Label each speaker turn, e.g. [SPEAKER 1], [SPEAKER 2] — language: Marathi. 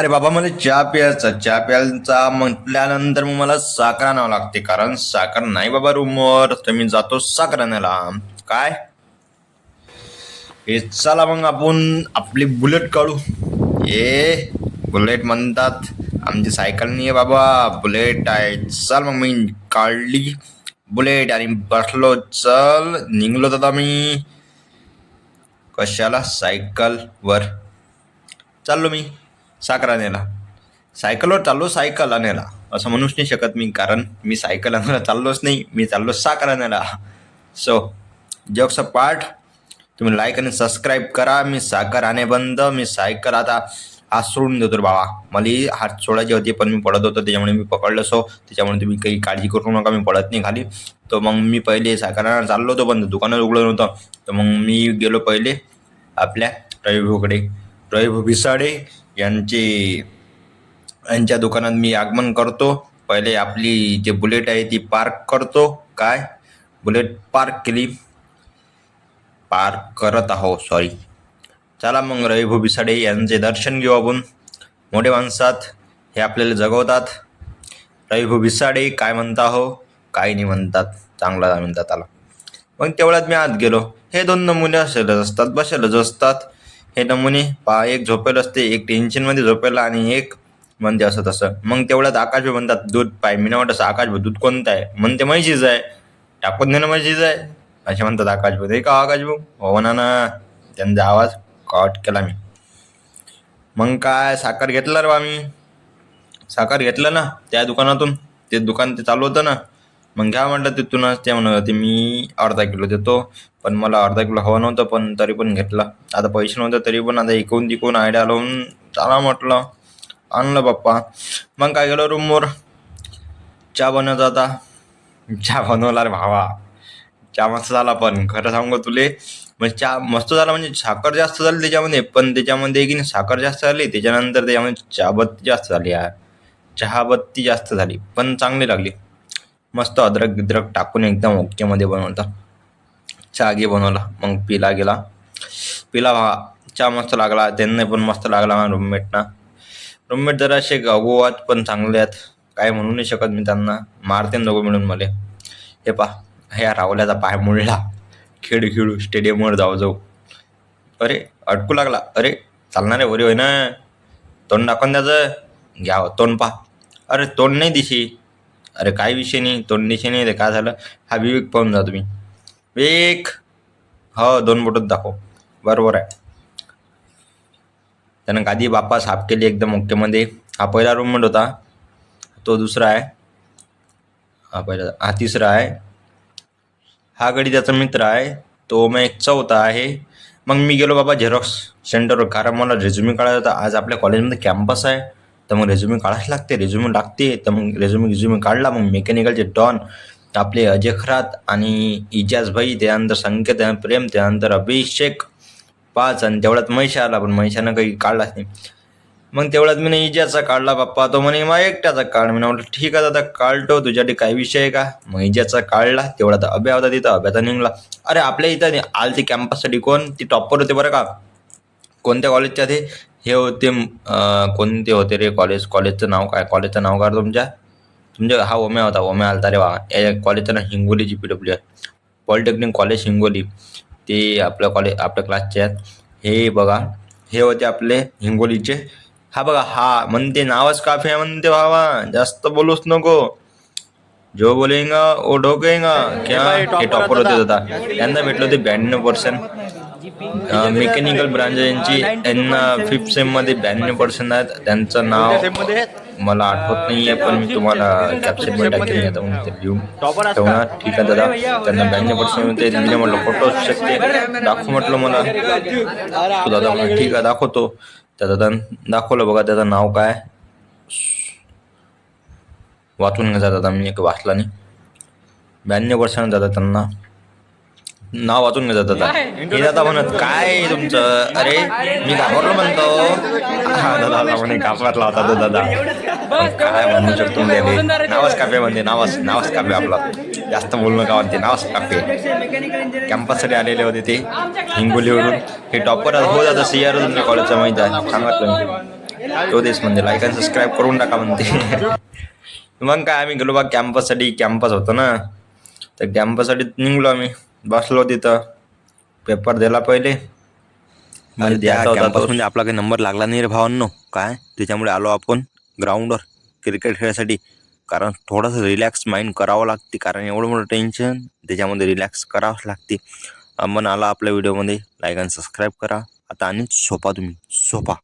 [SPEAKER 1] अरे बाबा मला चहा प्यायचा चहा प्यायचा म्हटल्यानंतर मग मला साखर आणावं लागते कारण साखर नाही बाबा रूमवर. तर मी जातो साखर आणायला. काय? हे चला मग आपण आपली बुलेट काढू. ए बुलेट म्हणतात आमची सायकल नाही आहे बाबा बुलेट आहे. चल मग मी काढली बुलेट आणि बसलो. चल निघलो दादा मी. कशाला? सायकलवर. चाललो मी. साखर आणायला सायकलवर चाललो सायकल आणायला असं म्हणूच नाही शकत मी कारण मी सायकल आणायला चाललोच नाही मी चाललो साखर आणायला सो जॉक्स अ पार्ट तुम्ही लाईक आणि सबस्क्राईब करा. मी साखर आणे बंद मी सायकल आता हात सोडून देतो रे बाबा. मला हात सोडायची होती पण मी पडत होतो त्याच्यामुळे मी पकडलं सो त्याच्यामुळे तुम्ही काही काळजी करू नका मी पडत नाही खाली. तर मग मी पहिले साखर चाललो होतो पण दुकानात उघडलं नव्हतं. तर मग मी गेलो पहिले आपल्या रविभाऊकडे रविभाऊ भिसाडे यांचे यांच्या दुकानात मी आगमन करतो. पहिले आपली जे बुलेट आहे ती पार्क करतो. काय? बुलेट पार्क केली. पार्क करत आहो सॉरी चला मग रविभाऊ बिसाडे यांचे दर्शन घेऊ आपण. मोठे माणसात हे आपल्याला जगवतात. रविभाऊ बिसाडे काय म्हणता हो? काय नाही म्हणतात. चांगला म्हणतात त्याला. मग तेवढ्यात मी आत गेलो. हे दोन नमुने असेलच असतात बसेलच असतात. हे नमुने पहा एक झोपेल असते एक टेन्शनमध्ये झोपेला आणि एक म्हणते असं तसं. मग तेवढ्यात आकाश म्हणतात दूध पाय मी नाही वाटत आकाश दूध कोणतं आहे. म्हणते म्हैशीच आहे. टाकून देणं म्हैशीच आहे. असे म्हणतात आकाश भाऊ हे का आकाश भाऊ हो ना त्यांचा आवाज कॉट केला मी. मग काय साखर घेतला रे बा मी. साखर घेतलं ना त्या दुकानातून. ते दुकान ते चालू होतं ना. मग घ्या म्हटलं तिथूनच ते म्हणत होते मी अर्धा किलो देतो पण मला अर्धा किलो हवं नव्हतं पण तरी पण घेतलं. आता पैसे नव्हते तरी पण आता इकून तिकून आयडिया लावून चला म्हटलं. आणलं पप्पा. मग काय केलं रूमवर चहा बनवत आता चहा बनवला रे भावा. चहा मस्त झाला पण खरं सांगू तुले? म्हणजे चहा मस्त झाला म्हणजे साखर जास्त झाली त्याच्यामध्ये पण त्याच्यामध्ये की नाही साखर जास्त झाली त्याच्यानंतर त्याच्यामध्ये चहाबत्ती जास्त झाली यार. चहाबत्ती जास्त झाली पण चांगली लागली. मस्त अद्रक बिद्रक टाकून एकदम ओकेमध्ये बनवता. चहा घे बनवला. मग पिला गेला. पिला भा चहा मस्त लागला. त्यांना पण मस्त लागला माझ्या रूममेटना रूममेट जरा असे गागोवात पण चांगले आहेत. काय म्हणू नाही शकत मी त्यांना. मारते दोघं मिळून मला. हे पा ह्या रावल्याचा पाय मुळला. खेळ खेळू स्टेडियमवर जाऊ जाऊ. अरे अटकू लागला. अरे चालणार आहे वरी होय ना तोंड दाखवून द्याचं घ्या तोंड पा अरे तोंड नाही दिशी. अरे काय विषय नाही तोंड नाही ते काय झालं? हा विवेक पाहून जा तुम्ही. विवेक! हो दोन बोटत दाखव. बरोबर आहे. त्यानं गादी बाप्पा साफ केली एकदम ओकेमध्ये हा पहिला रूममेट होता. तो दुसरा आहे. हा पहिला हा तिसरा आहे. हा गडी त्याचा मित्र आहे. तो मग एक चौथा आहे. मग मी गेलो बाबा झेरॉक्स सेंटरवर कारण मला रेझ्युमे काढायचा होता. आज आपल्या कॉलेजमध्ये कॅम्पस आहे. तर मग रेझ्युमे काढायला लागते रेझ्युमे लागते तर मग रेझ्युमे रिझ्युमे काढला मग मेकॅनिकलचे डॉन आपले अजय खरात आणि इजाज भाई त्यानंतर संकेत त्यानंतर प्रेम त्यानंतर अभिषेक पाच आणि तेवढ्यात महिषा आला पण महिषानं काही काढलाच नाही. मग तेवढ्यात मी इजाचा काढला बाप्पा तो म्हणे मग एकट्याचा काढ. मी म्हटलं ठीक आहे दादा काढतो तुझ्यासाठी काही विषय आहे का? मग इजाचा काढला तेवढा तर अभ्या होता तिथं अभ्याचा निघला. अरे आपल्या इथं आल ती कॅम्पससाठी कोण? ती टॉपर होते बरं का? कोणत्या कॉलेजच्या ते? हे होते कोणते होते रे कॉलेज कॉलेजचं नाव काय? कॉलेजचं नाव काय तुमच्या? तुमच्या हा ओम्या होता ओम्या आलता रे वा या कॉलेजचं नाव हिंगोलीची पी डब्ल्यू आहे पॉलिटेक्निक कॉलेज हिंगोली. ते आपल्या कॉलेज आपल्या क्लासचे आहेत. हे बघा हे होते आपले हिंगोलीचे. हा बघा हा म्हणते नावच काफी आहे म्हणते भावा जास्त बोलूच नको. जो बोलेगा ओ ढोकेगा. क्या? हे टॉपर होते दादा. यांना भेटले होते ब्याण्णव पर्सेंट मेकॅनिकल ब्रांच यांची यांना फिफ्थ सेममध्ये ब्याण्णव पर्सेंट आहेत. त्यांचं नाव मला आठवत नाहीये पण मी तुम्हाला कॅप्शनमध्ये टाकेल आता मग ते लिहून ठेवणार. ठीक आहे दादा. त्यांना ब्याण्णव पर्सेंट ते दिले म्हटलं फोटो असू शकते. दाखव म्हटलं मला. तो दादा म्हणला, ठीक आहे दाखवतो. त्या दादा दाखवलं बघा त्याचं नाव काय? वाचून घ्या दादा. मी एक वाचला नाही. ब्याण्णव पर्सेंट दादा त्यांना. नाव वाचून घ्या दादा हे दादा म्हणत काय तुमचं? अरे मी घाबरलो म्हणतो. हा दादा म्हणे घाबरला होता तो दादा. काय म्हणू शकतो मी नावच काफे म्हणते नावच नावच काफे आपला. जास्त बोलणं का म्हणते? नावच काफे कॅम्पससाठी आलेले होते ते हिंगोलीवरून हे टॉपर हो दादा सी आर तुमच्या कॉलेजचं माहीत आहे सांगितलं
[SPEAKER 2] तो देश म्हणजे लाईक आणि सबस्क्राईब करून टाका म्हणते. मग काय आम्ही गेलो बा कॅम्पससाठी. कॅम्पस होतं ना. तर कॅम्पससाठी निघलो आम्ही. बसलो तिथं. पेपर दिला पहिले. आणि द्यायचा होता तो.
[SPEAKER 1] म्हणजे आपला काही नंबर लागला नाही रे भावांनो. काय? त्याच्यामुळे आलो आपण ग्राउंडवर क्रिकेट खेळायसाठी कारण थोडंसं रिलॅक्स माइंड करावं लागते. कारण एवढं मोठं टेन्शन त्याच्यामध्ये रिलॅक्स करावंच लागते. आपण आला आपल्या व्हिडिओमध्ये लाईक आणि सबस्क्राईब करा. आता आणि सोपा तुम्ही. सोपा